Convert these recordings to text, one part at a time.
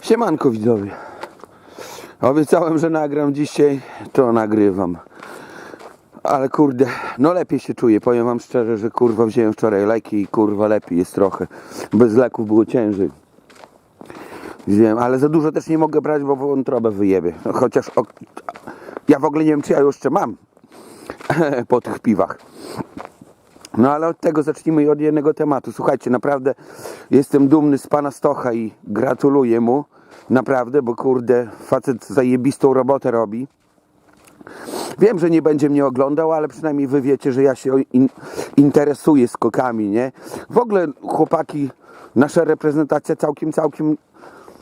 Siemanko widzowie. Obiecałem, że nagram dzisiaj, to nagrywam. Ale kurde, no lepiej się czuję. Powiem wam szczerze, że kurwa wziąłem wczoraj leki i kurwa lepiej jest trochę. Bez leków było ciężej. Wziąłem, ale za dużo też nie mogę brać, bo wątrobę wyjebie. No, chociaż o, ja w ogóle nie wiem, czy ja jeszcze mam po tych piwach. No ale od tego zacznijmy i od jednego tematu. Słuchajcie, naprawdę jestem dumny z pana Stocha i gratuluję mu. Naprawdę, bo kurde, facet zajebistą robotę robi. Wiem, że nie będzie mnie oglądał, ale przynajmniej wy wiecie, że ja się in, interesuję skokami, nie? W ogóle chłopaki, nasza reprezentacja całkiem, całkiem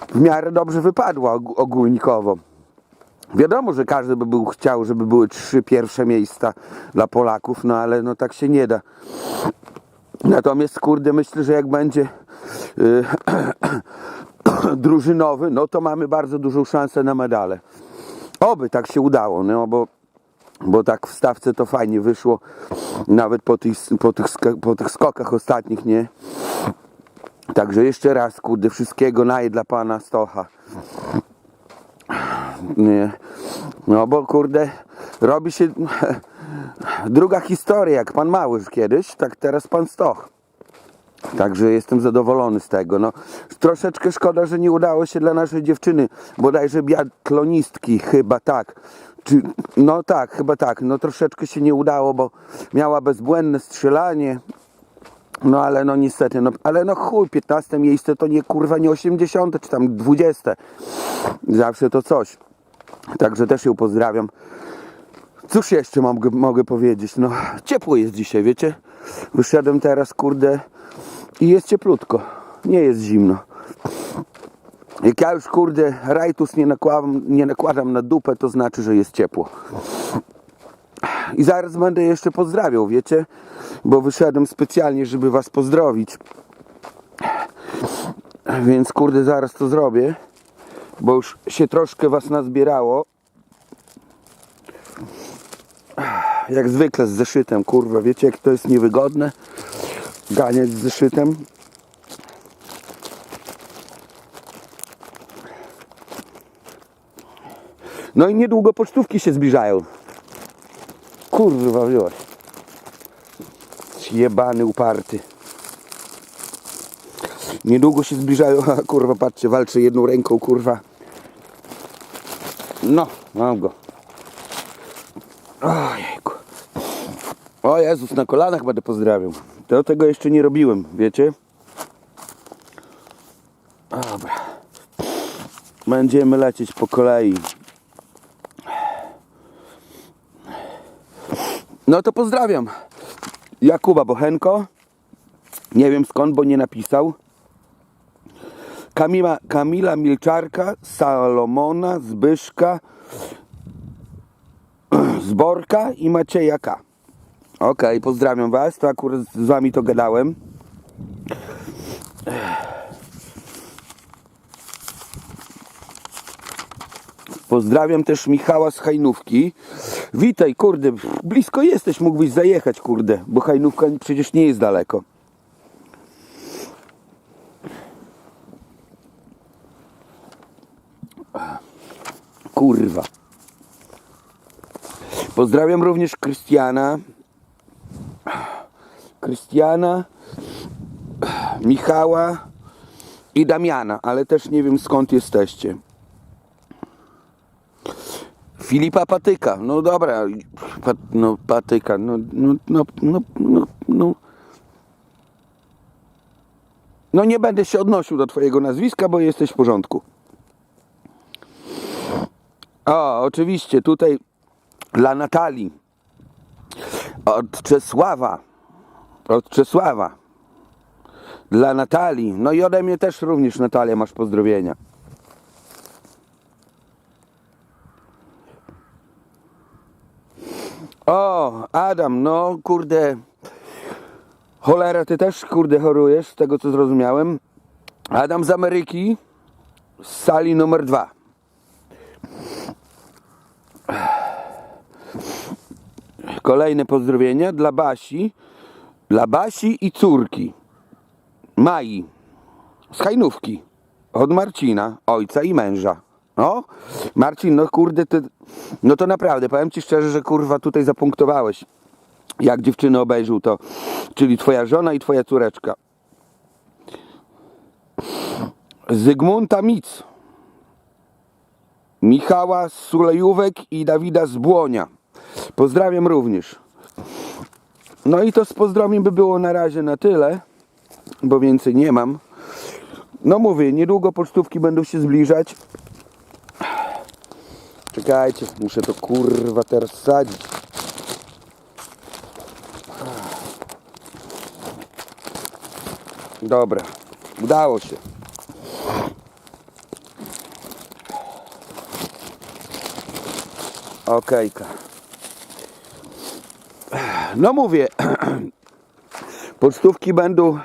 w miarę dobrze wypadła og- ogólnikowo. Wiadomo, że każdy by był chciał, żeby były trzy pierwsze miejsca dla Polaków, no ale no tak się nie da. Natomiast kurde, myślę, że jak będzie y, drużynowy, no to mamy bardzo dużą szansę na medale. Oby tak się udało, no bo, bo tak w stawce to fajnie wyszło, nawet po tych, po tych, po tych skokach ostatnich, nie? Także jeszcze raz, kurde, wszystkiego naj dla pana Stocha. Nie. No bo kurde, robi się druga historia, jak pan Małysz kiedyś, tak teraz pan Stoch. Także jestem zadowolony z tego. No, troszeczkę szkoda, że nie udało się dla naszej dziewczyny, bodajże biatlonistki, chyba tak. Czy, no tak, chyba tak. No troszeczkę się nie udało, bo miała bezbłędne strzelanie. No ale no niestety, no ale no chuj, 15 miejsce to nie kurwa nie 80 czy tam 20. Zawsze to coś. Także też ją pozdrawiam. Cóż jeszcze mogę, mogę powiedzieć? No ciepło jest dzisiaj, wiecie? Wyszedłem teraz, kurde, i jest cieplutko. Nie jest zimno. Jak ja już, kurde, rajtus nie nakładam, nie nakładam na dupę, to znaczy, że jest ciepło. I zaraz będę jeszcze pozdrawiał, wiecie? Bo wyszedłem specjalnie, żeby was pozdrowić. Więc kurde, zaraz to zrobię. Bo już się troszkę was nazbierało. Jak zwykle z zeszytem, kurwa, wiecie jak to jest niewygodne? Ganiać z zeszytem. No i niedługo pocztówki się zbliżają. Kurwa, wziąłeś. Jebany, uparty. Niedługo się zbliżają, kurwa, patrzcie, walczę jedną ręką, kurwa. No, mam go. Ojejku. O Jezus, na kolanach będę pozdrawiał. To tego jeszcze nie robiłem, wiecie? Dobra. Będziemy lecieć po kolei. No to pozdrawiam. Jakuba Bochenko. Nie wiem skąd, bo nie napisał. Kamila, Kamila Milczarka, Salomona, Zbyszka, Zborka i Macieja K. Okej, pozdrawiam Was. To akurat z Wami to gadałem. Pozdrawiam też Michała z Hajnówki. Witaj, kurde, blisko jesteś, mógłbyś zajechać, kurde, bo Hajnówka przecież nie jest daleko. Kurwa. Pozdrawiam również Krystiana. Krystiana, Michała i Damiana, ale też nie wiem skąd jesteście. Filipa Patyka, no dobra, pa, no Patyka, no, no, no, no, no, no. No nie będę się odnosił do twojego nazwiska, bo jesteś w porządku. O, oczywiście, tutaj dla Natalii. Od Czesława. Od Czesława. Dla Natalii. No i ode mnie też również Natalia masz pozdrowienia. O, Adam, no kurde. Cholera, ty też kurde chorujesz, z tego co zrozumiałem. Adam z Ameryki, z sali numer dwa. Kolejne pozdrowienia dla Basi, dla Basi i córki. Mai z Hajnówki. Od Marcina, ojca i męża. No, Marcin, no kurde, ty, no to naprawdę, powiem ci szczerze, że kurwa tutaj zapunktowałeś. Jak dziewczyny obejrzył to, czyli twoja żona i twoja córeczka. Zygmunta Mic, Michała Sulejówek i Dawida Zbłonia. Pozdrawiam również. No i to z pozdrowień by było na razie na tyle, bo więcej nie mam. No mówię, niedługo pocztówki będą się zbliżać. Czekajcie, muszę to kurwa teraz wsadzić. Dobra, udało się. Okejka. No mówię, pocztówki będą,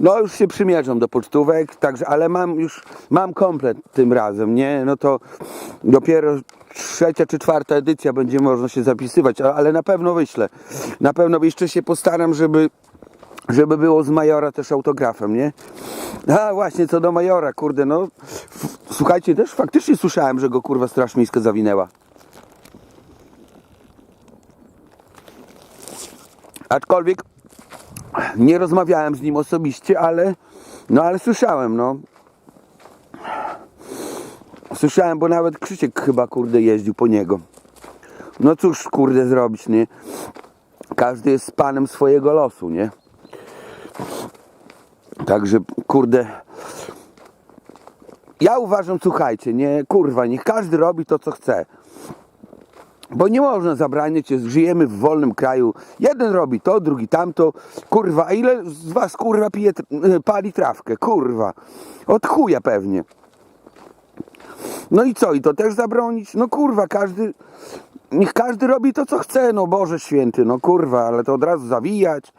no już się przymierzam do pocztówek, także, ale mam już, mam komplet tym razem, nie? No to dopiero trzecia czy czwarta edycja będzie można się zapisywać, ale na pewno wyślę. Na pewno jeszcze się postaram, żeby żeby było z Majora też autografem, nie? A właśnie, co do Majora, kurde, no słuchajcie, też faktycznie słyszałem, że go kurwa Straż Miejska zawinęła. Aczkolwiek nie rozmawiałem z nim osobiście, ale no ale słyszałem, no. Słyszałem, bo nawet Krzysiek chyba kurde jeździł po niego. No cóż kurde zrobić, nie? Każdy jest panem swojego losu, nie? Także kurde ja uważam, słuchajcie, nie, kurwa, niech każdy robi to, co chce. Bo nie można zabraniać, żyjemy w wolnym kraju. Jeden robi to, drugi tamto. Kurwa, a ile z was kurwa pije, tr- pali trawkę? Kurwa. Od chuja pewnie. No i co? I to też zabronić? No kurwa, każdy. Niech każdy robi to, co chce, no Boże święty, no kurwa, ale to od razu zawijać.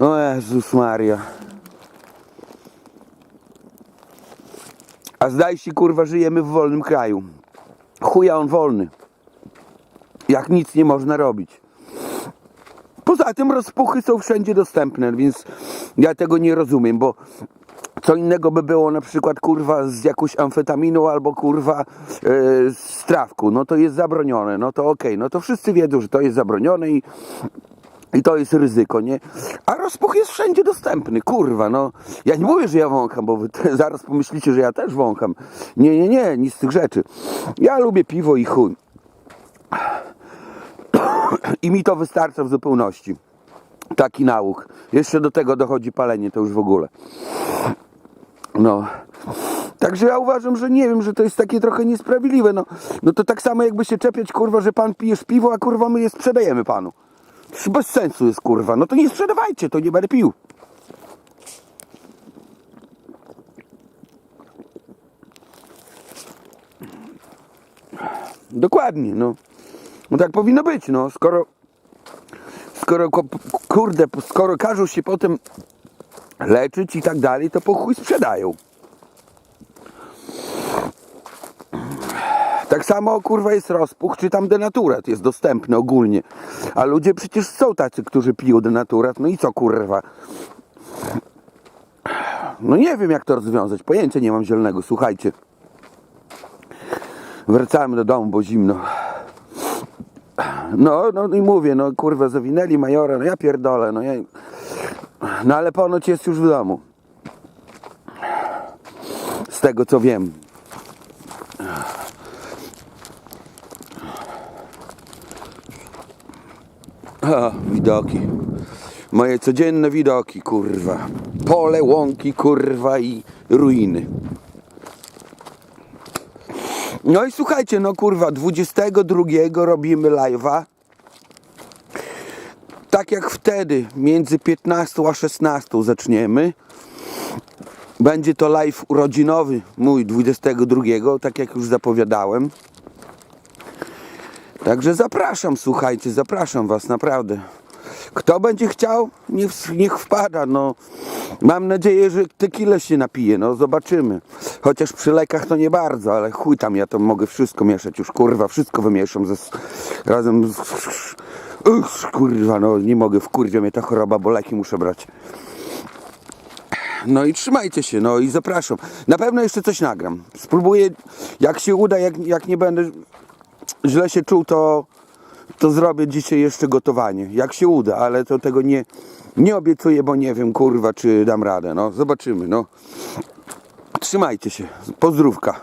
O Jezus Maria. A zdaj się, kurwa, żyjemy w wolnym kraju. Chuja on wolny jak nic nie można robić. Poza tym rozpuchy są wszędzie dostępne, więc ja tego nie rozumiem, bo co innego by było na przykład kurwa z jakąś amfetaminą albo kurwa e, z trawką, no to jest zabronione, no to okej, no to wszyscy wiedzą, że to jest zabronione i, i to jest ryzyko, nie? A rozpuch jest wszędzie dostępny, kurwa, no. Ja nie mówię, że ja wącham, bo wy zaraz pomyślicie, że ja też wącham. Nie, nie, nie, nic z tych rzeczy. Ja lubię piwo i chuj. I mi to wystarcza w zupełności. Taki nauk. Jeszcze do tego dochodzi palenie, to już w ogóle. No. Także ja uważam, że nie wiem, że to jest takie trochę niesprawiedliwe. No, no to tak samo jakby się czepiać, kurwa, że pan pijesz piwo, a kurwa my je sprzedajemy panu. Przecież Bez sensu jest, kurwa. No to nie sprzedawajcie, to nie będę pił. Dokładnie, no. No tak powinno być, no. Skoro, skoro, ko- kurde, skoro każą się potem leczyć i tak dalej, to po chuj sprzedają. Tak samo, kurwa, jest rozpuch, czy tam denaturat jest dostępny ogólnie. A ludzie przecież są tacy, którzy piją denaturat. No i co, kurwa? No nie wiem, jak to rozwiązać. Pojęcia nie mam zielonego. Słuchajcie. Wracamy do domu, bo zimno. No, no i mówię, no kurwa, zawinęli majora, no ja pierdolę, no ja... No ale ponoć jest już w domu. Z tego co wiem. A, widoki. Moje codzienne widoki, kurwa. Pole, łąki, kurwa i ruiny. No i słuchajcie, no kurwa, 22 robimy live'a. Tak jak wtedy, między 15 a 16 zaczniemy. Będzie to live urodzinowy mój 22, tak jak już zapowiadałem. Także zapraszam, słuchajcie, zapraszam was naprawdę. Kto będzie chciał, niech, niech wpada. No, mam nadzieję, że tequila się napije, no zobaczymy. Chociaż przy lekach to nie bardzo, ale chuj tam, ja to mogę wszystko mieszać już, kurwa, wszystko wymieszam ze, razem z... Uch, kurwa, no nie mogę, wkurwia mnie ta choroba, bo leki muszę brać. No i trzymajcie się, no i zapraszam. Na pewno jeszcze coś nagram. Spróbuję, jak się uda, jak, jak nie będę źle się czuł, to, to zrobię dzisiaj jeszcze gotowanie. Jak się uda, ale to tego nie, nie obiecuję, bo nie wiem, kurwa, czy dam radę. No, zobaczymy, no. Trzymajcie się. Pozdrówka.